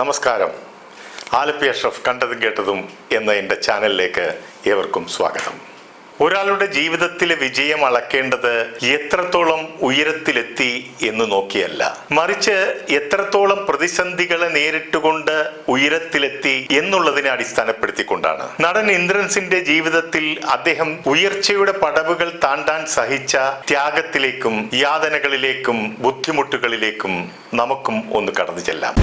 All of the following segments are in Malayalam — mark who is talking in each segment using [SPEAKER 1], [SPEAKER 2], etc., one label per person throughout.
[SPEAKER 1] നമസ്കാരം. ആലപ്പി അഷ്റഫ് കണ്ടതും കേട്ടതും എന്ന എന്റെ ചാനലിലേക്ക് ഏവർക്കും സ്വാഗതം. ഒരാളുടെ ജീവിതത്തിലെ വിജയം അളക്കേണ്ടത് എത്രത്തോളം ഉയരത്തിലെത്തി എന്ന് നോക്കിയല്ല. മറിച്ച് എത്രത്തോളം പ്രതിസന്ധികളെ നേരിട്ടുകൊണ്ട് ഉയരത്തിലെത്തി എന്നുള്ളതിനെ അടിസ്ഥാനപ്പെടുത്തിക്കൊണ്ടാണ്. നടൻ ഇന്ദ്രൻസിന്റെ ജീവിതത്തിൽ അദ്ദേഹം ഉയർച്ചയുടെ പടവുകൾ താണ്ടാൻ സഹിച്ച ത്യാഗത്തിലേക്കും യാതനകളിലേക്കും ബുദ്ധിമുട്ടുകളിലേക്കും നമുക്കും ഒന്ന് കടന്നു ചെല്ലാം.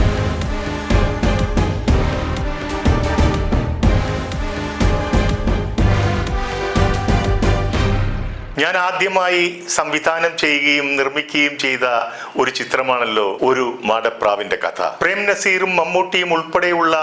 [SPEAKER 1] ഞാൻ ആദ്യമായി സംവിധാനം ചെയ്യുകയും നിർമ്മിക്കുകയും ചെയ്ത ഒരു ചിത്രമാണല്ലോ ഒരു മാടപ്രാവിന്റെ കഥ. പ്രേം നസീറും മമ്മൂട്ടിയും ഉൾപ്പെടെയുള്ള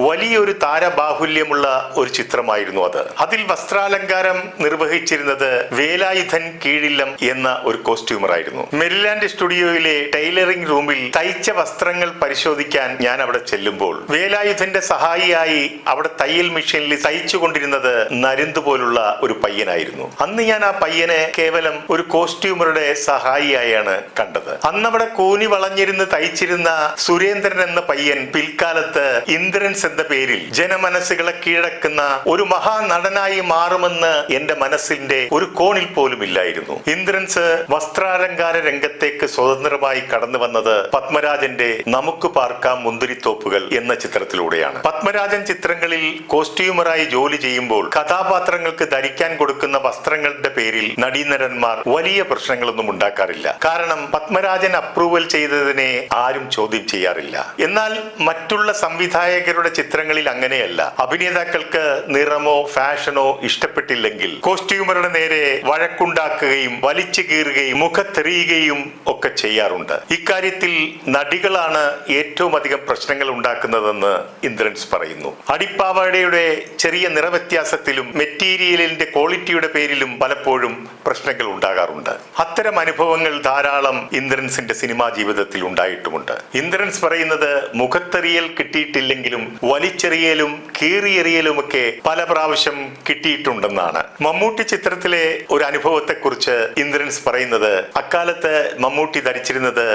[SPEAKER 1] വലിയൊരു താരബാഹുല്യമുള്ള ഒരു ചിത്രമായിരുന്നു അത്. അതിൽ വസ്ത്രാലങ്കാരം നിർവഹിച്ചിരുന്നത് വേലായുധൻ കീഴില്ലം എന്ന ഒരു കോസ്റ്റ്യൂമർ ആയിരുന്നു മെരിലാൻഡ് സ്റ്റുഡിയോയിലെ ടൈലറിംഗ് റൂമിൽ തയ്ച്ച വസ്ത്രങ്ങൾ പരിശോധിക്കാൻ ഞാൻ അവിടെ ചെല്ലുമ്പോൾ വേലായുധന്റെ സഹായിയായി അവിടെ തയ്യൽ മെഷീനിൽ തയ്ച്ചുകൊണ്ടിരുന്നത് നരുന്ത് പോലുള്ള ഒരു പയ്യനായിരുന്നു. അന്ന് ഞാൻ ആ പയ്യനെ കേവലം ഒരു കോസ്റ്റ്യൂമറുടെ സഹായിയായാണ് കണ്ടത്. അന്നവിടെ കൂനി വളഞ്ഞിരുന്ന് തയ്ച്ചിരുന്ന സുരേന്ദ്രൻ എന്ന പയ്യൻ പിൽക്കാലത്ത് ഇന്ദ്രൻസ് എന്ന പേരിൽ ജനമനസ്സുകളെ കീഴടക്കുന്ന ഒരു മഹാനടനായി മാറുമെന്ന് എന്റെ മനസ്സിന്റെ ഒരു കോണിൽ പോലും ഇല്ലായിരുന്നു ഇന്ദ്രൻസ് വസ്ത്രാലങ്കാര രംഗത്തേക്ക് സ്വതന്ത്രമായി കടന്നു വന്നത് പത്മരാജന്റെ നമുക്ക് പാർക്കാം മുന്തിരിത്തോപ്പുകൾ എന്ന ചിത്രത്തിലൂടെയാണ്. പത്മരാജൻ ചിത്രങ്ങളിൽ കോസ്റ്റ്യൂമറായി ജോലി ചെയ്യുമ്പോൾ കഥാപാത്രങ്ങൾക്ക് ധരിക്കാൻ കൊടുക്കുന്ന വസ്ത്രങ്ങളുടെ പേരിൽ നടീനടന്മാർ വലിയ പ്രശ്നങ്ങളൊന്നും ഉണ്ടാക്കാറില്ല. കാരണം പത്മരാജൻ അപ്രൂവൽ ചെയ്തതിനെ ആരും ചോദ്യം ചെയ്യാറില്ല. എന്നാൽ മറ്റുള്ള സംവിധായകരുടെ ചിത്രങ്ങളിൽ അങ്ങനെയല്ല. അഭിനേതാക്കൾക്ക് നിറമോ ഫാഷനോ ഇഷ്ടപ്പെട്ടില്ലെങ്കിൽ കോസ്റ്റ്യൂമറുടെ നേരെ വഴക്കുണ്ടാക്കുകയും വലിച്ചു കീറുകയും മുഖത്തെറിയുകയും ഒക്കെ ചെയ്യാറുണ്ട്. ഇക്കാര്യത്തിൽ നടികളാണ് ഏറ്റവും അധികം പ്രശ്നങ്ങൾ ഉണ്ടാക്കുന്നതെന്ന് ഇന്ദ്രൻസ് പറയുന്നു. അടിപ്പാവാടയുടെ ചെറിയ നിറവ്യത്യാസത്തിലും മെറ്റീരിയലിന്റെ ക്വാളിറ്റിയുടെ പേരിലും പലപ്പോഴും പ്രശ്നങ്ങൾ ഉണ്ടാകാറുണ്ട് അത്തരം അനുഭവങ്ങൾ ധാരാളം ഇന്ദ്രൻസിന്റെ സിനിമാ ജീവിതത്തിൽ ഉണ്ടായിട്ടുമുണ്ട്. ഇന്ദ്രൻസ് പറയുന്നത് മുഖത്തെറിയൽ കിട്ടിയിട്ടില്ലെങ്കിലും വലിച്ചെറിയലും കീറിയെറിയലും ഒക്കെ പല പ്രാവശ്യം കിട്ടിയിട്ടുണ്ടെന്നാണ്. മമ്മൂട്ടി ചിത്രത്തിലെ ഒരു അനുഭവത്തെക്കുറിച്ച് ഇന്ദ്രൻസ് പറയുന്നത് അക്കാലത്ത് മമ്മൂട്ടി ധരിച്ചിരുന്നത്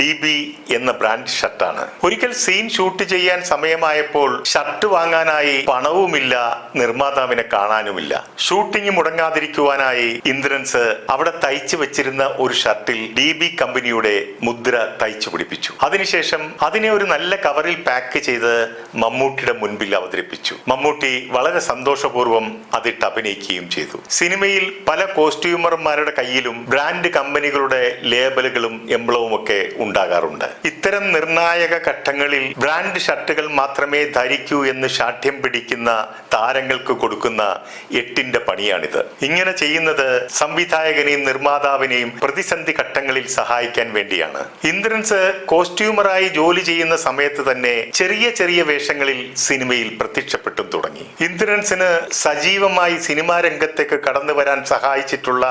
[SPEAKER 1] ഡി ബി എന്ന ബ്രാൻഡ് ഷർട്ടാണ്. ഒരിക്കൽ സീൻ ഷൂട്ട് ചെയ്യാൻ സമയമായപ്പോൾ ഷർട്ട് വാങ്ങാനായി പണവുമില്ല നിർമ്മാതാവിനെ കാണാനുമില്ല. ഷൂട്ടിംഗ് മുടങ്ങാതിരിക്കുവാനായി ഇന്ദ്രൻസ് അവിടെ തയ്ച്ചു വെച്ചിരുന്ന ഒരു ഷർട്ടിൽ ഡി ബി കമ്പനിയുടെ മുദ്ര തയ്ച്ചു പിടിപ്പിച്ചു. അതിനുശേഷം അതിനെ ഒരു നല്ല കവറിൽ പാക്ക് ചെയ്ത് മമ്മൂട്ടിയുടെ മുൻപിൽ അവതരിപ്പിച്ചു. മമ്മൂട്ടി വളരെ സന്തോഷപൂർവം അതിട്ട് അഭിനയിക്കുകയും ചെയ്തു. സിനിമയിൽ പല കോസ്റ്റ്യൂമർമാരുടെ കയ്യിലും ബ്രാൻഡ് കമ്പനികളുടെ ലേബലുകളും എംബ്ലവും ഒക്കെ ഉണ്ടാകാറുണ്ട്. ഇത്തരം നിർണായക ഘട്ടങ്ങളിൽ ബ്രാൻഡ് ഷർട്ടുകൾ മാത്രമേ ധരിക്കൂ എന്ന് ശാഠ്യം പിടിക്കുന്ന താരങ്ങൾക്ക് കൊടുക്കുന്ന എട്ടിന്റെ പണിയാണിത്. ഇങ്ങനെ ചെയ്യുന്നത് സംവിധായകനെയും നിർമ്മാതാവിനെയും പ്രതിസന്ധി ഘട്ടങ്ങളിൽ സഹായിക്കാൻ വേണ്ടിയാണ്. ഇന്ദ്രൻസ് കോസ്റ്റ്യൂമറായി ജോലി ചെയ്യുന്ന സമയത്ത് തന്നെ ചെറിയ ചെറിയ വേഷങ്ങളിൽ സിനിമയിൽ പ്രത്യക്ഷപ്പെട്ടു തുടങ്ങി. ഇന്ദ്രൻസിന് സജീവമായി സിനിമാ രംഗത്തേക്ക് കടന്നു വരാൻ സഹായിച്ചിട്ടുള്ള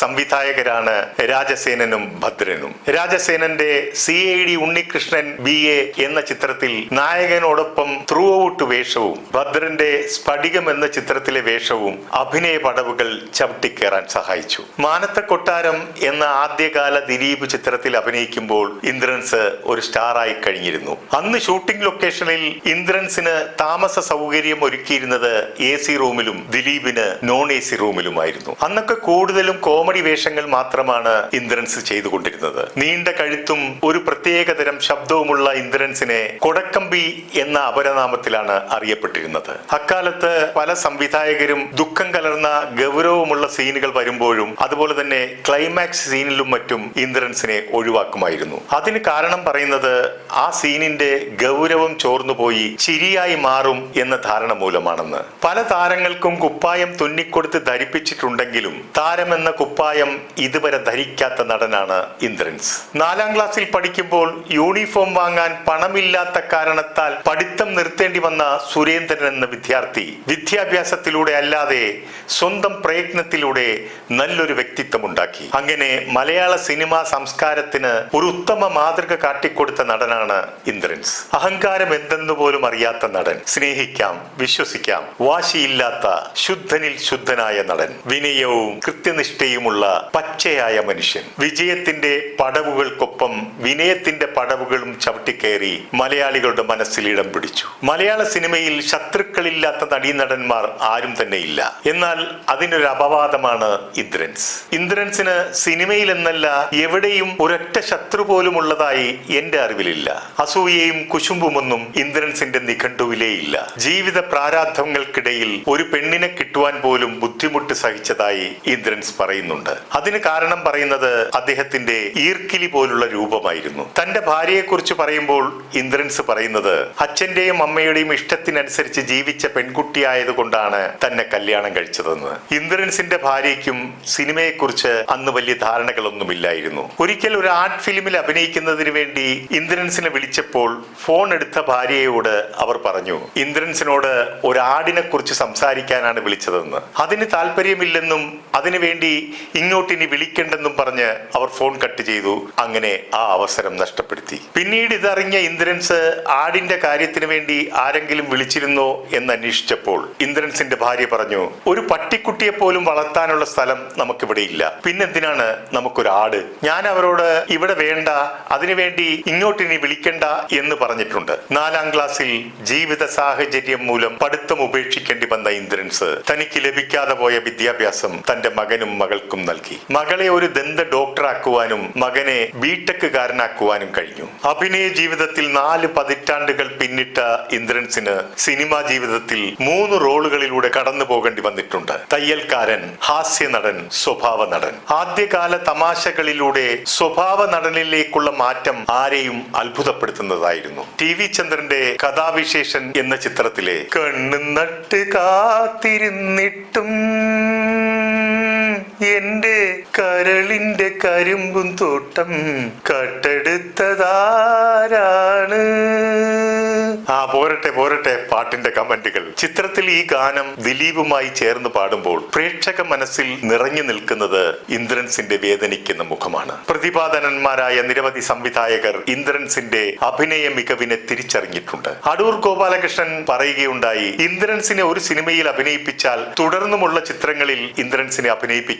[SPEAKER 1] സംവിധായകരാണ് രാജസേനനും ഭദ്രനും. രാജസേനന്റെ C I D Unnikrishnan B A എന്ന ചിത്രത്തിൽ നായകനോടൊപ്പം ത്രൂ ഔട്ട് വേഷവും ഭദ്രന്റെ സ്ഫടികം എന്ന ചിത്രത്തിലെ വേഷവും അഭിനയ പടവുകൾ ചവിട്ടിക്കേറാൻ സഹായിച്ചു. മാനത്ത കൊട്ടാരം എന്ന ആദ്യകാല ദിലീപ് ചിത്രത്തിൽ അഭിനയിക്കുമ്പോൾ ഇന്ദ്രൻസ് ഒരു സ്റ്റാറായി കഴിഞ്ഞിരുന്നു. അന്ന് ഷൂട്ടിംഗ് ലൊക്കേഷനിൽ ഇന്ദ്രൻസിന് താമസ സൗകര്യം ഒരുക്കിയിരുന്നത് എ സി റൂമിലും ദിലീപിന് നോൺ എ സി റൂമിലുമായിരുന്നു. അന്നൊക്കെ കൂടുതലും കോമഡി വേഷങ്ങൾ മാത്രമാണ് ഇന്ദ്രൻസ് ചെയ്തുകൊണ്ടിരുന്നത്. നീണ്ട കഴുത്തും ഒരു പ്രത്യേകതരം ശബ്ദവുമുള്ള ഇന്ദ്രൻസിനെ കൊടക്കമ്പി എന്ന അപരനാമത്തിലാണ് അറിയപ്പെട്ടിരുന്നത്. അക്കാലത്ത് പല സംവിധായകരും ദുഃഖം കലർന്ന ഗൗരവമുള്ള സീനുകൾ വരുമ്പോഴും അതുപോലെ തന്നെ ക്ലൈമാക്സ് സീനിലും മറ്റും ഇന്ദ്രൻസിനെ ഒഴിവാക്കുമായിരുന്നു. അതിന് കാരണം പറയുന്നത് ആ സീനിന്റെ ഗൗരവം ചോർന്നുപോയി ചിരിയായി മാറും എന്ന ധാരണ മൂലമാണെന്ന്. പല താരങ്ങൾക്കും കുപ്പായം തുന്നിക്കൊടുത്ത് ധരിപ്പിച്ചിട്ടുണ്ടെങ്കിലും താരമെന്ന കുപ്പായം ഇതുവരെ ധരിക്കാത്ത നടനാണ് ഇന്ദ്രൻസ്. നാലാം ക്ലാസ്സിൽ പഠിക്കുമ്പോൾ യൂണിഫോം വാങ്ങാൻ പണമില്ലാത്ത കാരണത്താൽ പഠിത്തം നിർത്തേണ്ടി വന്ന സുരേന്ദ്രൻ എന്ന വിദ്യാർത്ഥി വിദ്യാഭ്യാസത്തിലൂടെ അല്ലാതെ സ്വന്തം പ്രയത്നത്തിലൂടെ നല്ലൊരു വ്യക്തിത്വം ഉണ്ടാക്കി അങ്ങനെ മലയാള സിനിമാ സംസ്കാരത്തിന് ഒരു ഉത്തമ മാതൃക കാട്ടിക്കൊടുത്ത നടനാണ് ഇന്ദ്രൻസ്. അഹങ്കാരം എന്തെന്ന് പോലും അറിയാത്ത നടൻ. സ്നേഹിക്കാം വിശ്വസിക്കാം. വാശിയില്ലാത്ത ശുദ്ധനിൽ ശുദ്ധനായ നടൻ. വിനയവും കൃത്യനിഷ്ഠയുമുള്ള പച്ചയായ മനുഷ്യൻ. വിജയത്തിന്റെ പടവുകൾക്കൊപ്പം വിനയത്തിന്റെ പടവുകളും ചവിട്ടിക്കയറി മലയാളികളുടെ മനസ്സിൽ ഇടം പിടിച്ചു. മലയാള സിനിമയിൽ ശത്രുക്കളില്ലാത്ത നടീനടന്മാർ ആരും തന്നെ ഇല്ല എന്നാൽ അതിനൊരു അപവാദമാണ് ഇന്ദ്രൻസ്. ഇന്ദ്രൻസിന് സിനിമയിൽ എന്നല്ല എവിടെയും ഒരൊറ്റ ശത്രു പോലും ഉള്ളതായി എന്റെ അറിവിലില്ല. അസൂയയും കുശുമ്പുമൊന്നും ഇന്ദ്രൻസിന്റെ നിഘണ്ടുവിലേ ഇല്ല ജീവിത പ്രാരാബ്ധങ്ങൾക്കിടയിൽ ഒരു പെണ്ണിനെ കിട്ടുവാൻ പോലും ബുദ്ധിമുട്ട് സഹിച്ചതായി ഇന്ദ്രൻസ് പറയുന്നുണ്ട്. അതിന് കാരണം പറയുന്നത് അദ്ദേഹത്തിന്റെ ഈർക്കിലി പോലുള്ള രൂപമായിരുന്നു. തന്റെ ഭാര്യയെക്കുറിച്ച് പറയുമ്പോൾ ഇന്ദ്രൻസ് പറയുന്നത് അച്ഛന്റെയും അമ്മയുടെയും ഇഷ്ടത്തിനനുസരിച്ച് ജീവിച്ച പെൺകുട്ടിയായതുകൊണ്ടാണ് തന്നെ കല്യാണം കഴിച്ചതെന്ന്. ഇന്ദ്രൻസിന്റെ ഭാര്യയ്ക്കും സിനിമയെക്കുറിച്ച് അന്ന് വലിയ ധാരണകളൊന്നുമില്ലായിരുന്നു. ഒരിക്കൽ ഒരു ആർട്ട് ഫിലിമിൽ അഭിനയിക്കുന്നതിന് വേണ്ടി ഇന്ദ്രൻസിനെ വിളിച്ചപ്പോൾ ഫോൺ എടുത്ത ഭാര്യയോട് അവർ പറഞ്ഞു ഇന്ദ്രൻസിനോട് ഒരു ആടിനെ കുറിച്ച് സംസാരിക്കാനാണ് വിളിച്ചതെന്ന്. അതിന് താല്പര്യമില്ലെന്നും അതിനുവേണ്ടി ഇങ്ങോട്ട് ഇനി വിളിക്കണ്ടെന്നും പറഞ്ഞ് അവർ ഫോൺ കട്ട് ചെയ്തു. അങ്ങനെ ആ അവസരം നഷ്ടപ്പെടുത്തി. പിന്നീട് ഇതറിഞ്ഞ ഇന്ദ്രൻസ് ആടിന്റെ കാര്യത്തിന് വേണ്ടി ആരെങ്കിലും വിളിച്ചിരുന്നോ എന്ന് അന്വേഷിച്ചപ്പോൾ ഇന്ദ്രൻസിന്റെ ഭാര്യ പറഞ്ഞു ഒരു പട്ടിക്കുട്ടിയെ പോലും വളർത്താനുള്ള സ്ഥലം നമുക്കിവിടെ ഇല്ല. പിന്നെന്തിനാണ് നമുക്കൊരു ആട്? ഞാൻ അവരോട് ഇവിടെ വേണ്ട അതിനുവേണ്ടി ഇങ്ങോട്ടിനി വിളിക്കണ്ട എന്ന് പറഞ്ഞിട്ടുണ്ട്. നാലാം ക്ലാസ്സിൽ ജീവിത സാഹചര്യം മൂലം പഠിത്തം ഉപേക്ഷിക്കേണ്ടി വന്ന ഇന്ദ്രൻസ് തനിക്ക് ലഭിക്കാതെ പോയ വിദ്യാഭ്യാസം തന്റെ മകനും മകൾക്കും നൽകി. മകളെ ഒരു ദന്ത ഡോക്ടറാക്കുവാനും മകനെ ബിടെക്കുകാരനാക്കുവാനും കഴിഞ്ഞു. അഭിനയ ജീവിതത്തിൽ നാല് പതിറ്റാണ്ടുകൾ പിന്നിട്ട ഇന്ദ്രൻസിന് സിനിമാ ജീവിതത്തിൽ മൂന്ന് റോളുകളിലൂടെ കടന്നു പോകേണ്ടി വന്നിട്ടുണ്ട്. തയ്യൽക്കാരൻ ഹാസ്യ നടൻ സ്വഭാവ നടൻ. ആദ്യകാല തമാശകളിലൂടെ സ്വഭാവ നടനിലേക്കുള്ള മാറ്റം ആരെയും അത്ഭുതപ്പെടുത്തുന്നതായിരുന്നു. ടി വി ചന്ദ്രന്റെ കഥാവിശേഷൻ എന്ന ചിത്രത്തിലെ കണ്ണു നട്ട് കാത്തിരുന്നിട്ടും എന്റെ കരളിന്റെ കരിമ്പും തോട്ടം കട്ടെടുത്തതാരാണ്? ആ പോരട്ടെ പോരട്ടെ പാട്ടിന്റെ കമന്റുകൾ. ചിത്രത്തിൽ ഈ ഗാനം ദിലീപുമായി ചേർന്ന് പാടുമ്പോൾ പ്രേക്ഷക മനസ്സിൽ നിറഞ്ഞു നിൽക്കുന്നത് ഇന്ദ്രൻസിന്റെ വേദനിക്കുന്ന മുഖമാണ്. പ്രതിപാദനന്മാരായ നിരവധി സംവിധായകർ ഇന്ദ്രൻസിന്റെ അഭിനയ മികവിനെ തിരിച്ചറിഞ്ഞിട്ടുണ്ട്. അടൂർ ഗോപാലകൃഷ്ണൻ പറയുകയുണ്ടായി ഇന്ദ്രൻസിനെ ഒരു സിനിമയിൽ അഭിനയിപ്പിച്ചാൽ തുടർന്നുമുള്ള ചിത്രങ്ങളിൽ ഇന്ദ്രൻസിനെ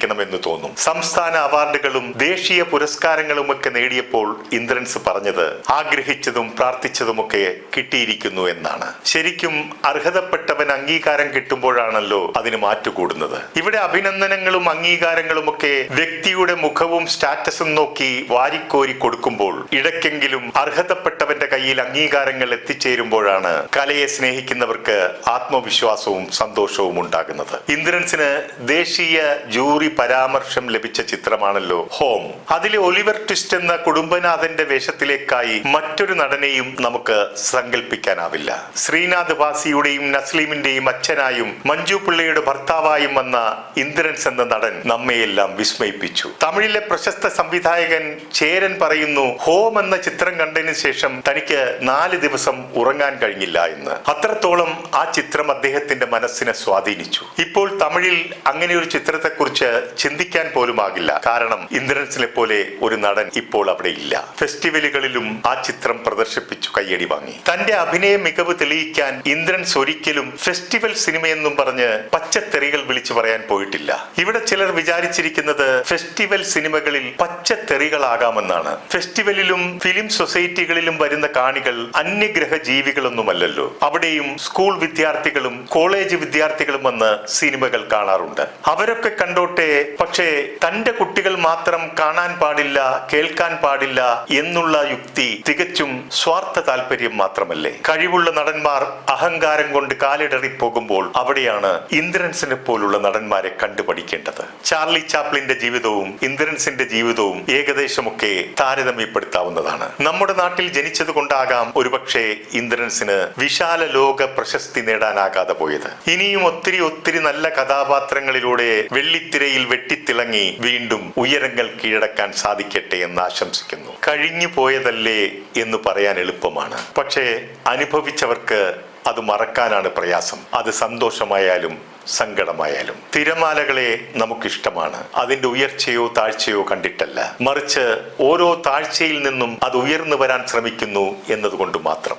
[SPEAKER 1] അഭിനയിപ്പിക്കണമെന്ന് തോന്നും. സംസ്ഥാന അവാർഡുകളും ദേശീയ പുരസ്കാരങ്ങളും ഒക്കെ നേടിയപ്പോൾ ഇന്ദ്രൻസ് പറഞ്ഞത് ആഗ്രഹിച്ചതും പ്രാർത്ഥിച്ചതുമൊക്കെ കിട്ടിയിരിക്കുന്നു എന്നാണ്. ശരിക്കും അർഹതപ്പെട്ടവൻ അംഗീകാരം കിട്ടുമ്പോഴാണല്ലോ അതിന് മാറ്റുകൂടുന്നത്. ഇവിടെ അഭിനന്ദനങ്ങളും അംഗീകാരങ്ങളും ഒക്കെ വ്യക്തിയുടെ മുഖവും സ്റ്റാറ്റസും നോക്കി വാരിക്കോരി കൊടുക്കുമ്പോൾ ഇടയ്ക്കെങ്കിലും അർഹതപ്പെട്ടവന്റെ കയ്യിൽ അംഗീകാരങ്ങൾ എത്തിച്ചേരുമ്പോഴാണ് കലയെ സ്നേഹിക്കുന്നവർക്ക് ആത്മവിശ്വാസവും സന്തോഷവും ഉണ്ടാകുന്നത്. ഇന്ദ്രൻസിന് ദേശീയ ജൂറി പരാമർശം ലഭിച്ച ചിത്രമാണല്ലോ ഹോം. അതിലെ ഒലിവർ ട്വിസ്റ്റ് എന്ന കുടുംബനാഥന്റെ വേഷത്തിലേക്കായി മറ്റൊരു നടനെയും നമുക്ക് സങ്കല്പിക്കാനാവില്ല ശ്രീനാഥ് ഭാസിയുടെയും നസ്ലീമിന്റെയും അച്ഛനായും മഞ്ജു പിള്ളയുടെ ഭർത്താവായും വന്ന ഇന്ദ്രൻസ് എന്ന നടൻ നമ്മയെല്ലാം വിസ്മയിപ്പിച്ചു. തമിഴിലെ പ്രശസ്ത സംവിധായകൻ ചേരൻ പറയുന്നു ഹോം എന്ന ചിത്രം കണ്ടതിന് ശേഷം തനിക്ക് നാല് ദിവസം ഉറങ്ങാൻ കഴിഞ്ഞില്ല എന്ന്. അത്രത്തോളം ആ ചിത്രം അദ്ദേഹത്തിന്റെ മനസ്സിനെ സ്വാധീനിച്ചു. ഇപ്പോൾ തമിഴിൽ അങ്ങനെ ഒരു ചിത്രത്തെക്കുറിച്ച് ചിന്തിക്കാൻ പോലും ആകില്ല കാരണം ഇന്ദ്രൻസിനെ പോലെ ഒരു നടൻ ഇപ്പോൾ അവിടെ ഇല്ല. ഫെസ്റ്റിവലുകളിലും ആ ചിത്രം പ്രദർശിപ്പിച്ചു കയ്യടി വാങ്ങി. തന്റെ അഭിനയ മികവ് തെളിയിക്കാൻ ഇന്ദ്രൻസ് ഒരിക്കലും ഫെസ്റ്റിവൽ സിനിമയെന്നും പറഞ്ഞ് പച്ചത്തെറികൾ വിളിച്ചു പറയാൻ പോയിട്ടില്ല. ഇവിടെ ചിലർ വിചാരിച്ചിരിക്കുന്നത് ഫെസ്റ്റിവൽ സിനിമകളിൽ പച്ചത്തെറികളാകാമെന്നാണ്. ഫെസ്റ്റിവലിലും ഫിലിം സൊസൈറ്റികളിലും വരുന്ന കാണികൾ അന്യഗ്രഹ ജീവികളൊന്നുമല്ലല്ലോ അവിടെയും സ്കൂൾ വിദ്യാർത്ഥികളും കോളേജ് വിദ്യാർത്ഥികളും വന്ന് സിനിമകൾ കാണാറുണ്ട്. അവരൊക്കെ കണ്ടോട്ടെ പക്ഷേ തന്റെ കുട്ടികൾ മാത്രം കാണാൻ പാടില്ല കേൾക്കാൻ പാടില്ല എന്നുള്ള യുക്തി തികച്ചും സ്വാർത്ഥ താല്പര്യം മാത്രമല്ലേ? കഴിവുള്ള നടന്മാർ അഹങ്കാരം കൊണ്ട് കാലിടറി പോകുമ്പോൾ അവിടെയാണ് ഇന്ദ്രൻസിനെ പോലുള്ള നടന്മാരെ കണ്ടുപഠിക്കേണ്ടത്. ചാർലി ചാപ്ലിന്റെ ജീവിതവും ഇന്ദ്രൻസിന്റെ ജീവിതവും ഏകദേശമൊക്കെ താരതമ്യപ്പെടുത്താവുന്നതാണ്. നമ്മുടെ നാട്ടിൽ ജനിച്ചത് കൊണ്ടാകാം ഒരുപക്ഷെ ഇന്ദ്രൻസിന് വിശാല ലോക പ്രശസ്തി നേടാനാകാതെ പോയത്. ഇനിയും ഒത്തിരി ഒത്തിരി നല്ല കഥാപാത്രങ്ങളിലൂടെ വെള്ളിത്തിരയിൽ വെട്ടിത്തിളങ്ങി വീണ്ടും ഉയരങ്ങൾ കീഴടക്കാൻ സാധിക്കട്ടെ എന്ന് ആശംസിക്കുന്നു. കഴിഞ്ഞു പോയതല്ലേ എന്ന് പറയാൻ എളുപ്പമാണ്. പക്ഷേ അനുഭവിച്ചവർക്ക് അത് മറക്കാനാണ് പ്രയാസം. അത് സന്തോഷമായാലും സങ്കടമായാലും. തിരമാലകളെ നമുക്കിഷ്ടമാണ്. അതിന്റെ ഉയർച്ചയോ താഴ്ചയോ കണ്ടിട്ടല്ല. മറിച്ച് ഓരോ താഴ്ചയിൽ നിന്നും അത് ഉയർന്നു വരാൻ ശ്രമിക്കുന്നു എന്നതുകൊണ്ട് മാത്രം.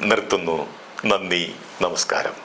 [SPEAKER 1] നിർത്തുന്നു. നന്ദി. നമസ്കാരം.